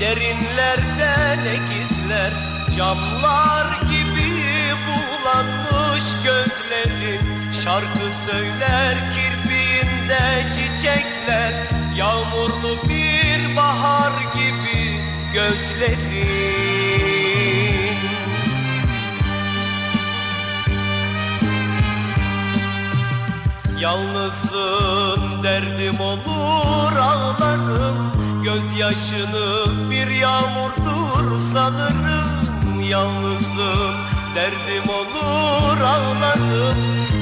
Derinlerde ne gizler Camlar gibi bulanmış gözlerim Şarkı söyler kirpiğinde çiçekler Yağmurlu bir bahar gibi gözlerim Yalnızlığın derdim olur Gözyaşını bir yağmurdur sanırım. Yalnızlığın derdim olur ağlarım.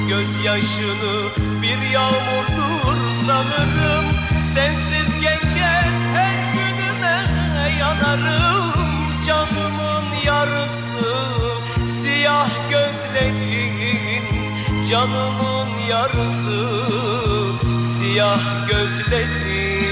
Gözyaşını bir yağmurdur sanırım. Sensiz geçen her günüme yanarım. Canımın yarısı siyah gözlerin. Canımın yarısı siyah gözlerin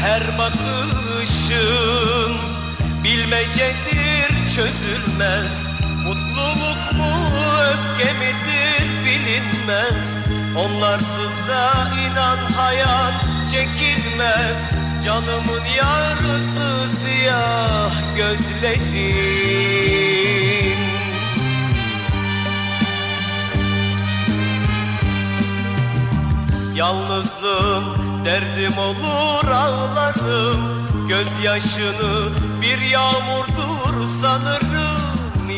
Her bakışın bilmecedir çözülmez. Mutluluk mu öfke midir bilinmez. Onlarsız da inan hayat çekilmez. Canımın yarısı siyah gözlerin. Yalnızlığım derdim olur ağlarım Gözyaşını bir yağmurdur sanırım.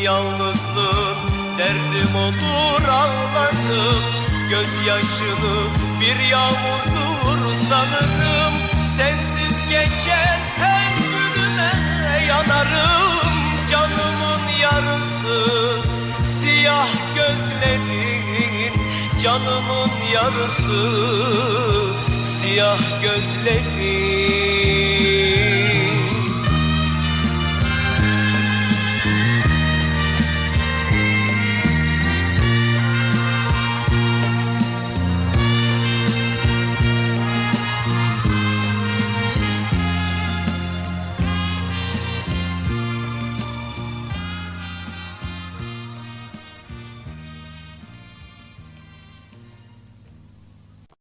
Yalnızlığım derdim olur ağlarım Gözyaşını bir yağmurdur sanırım. Sensiz geçen her günüme yanarım Canımın yarısı siyah gözlerin Canımın yarısı siyah gözlerin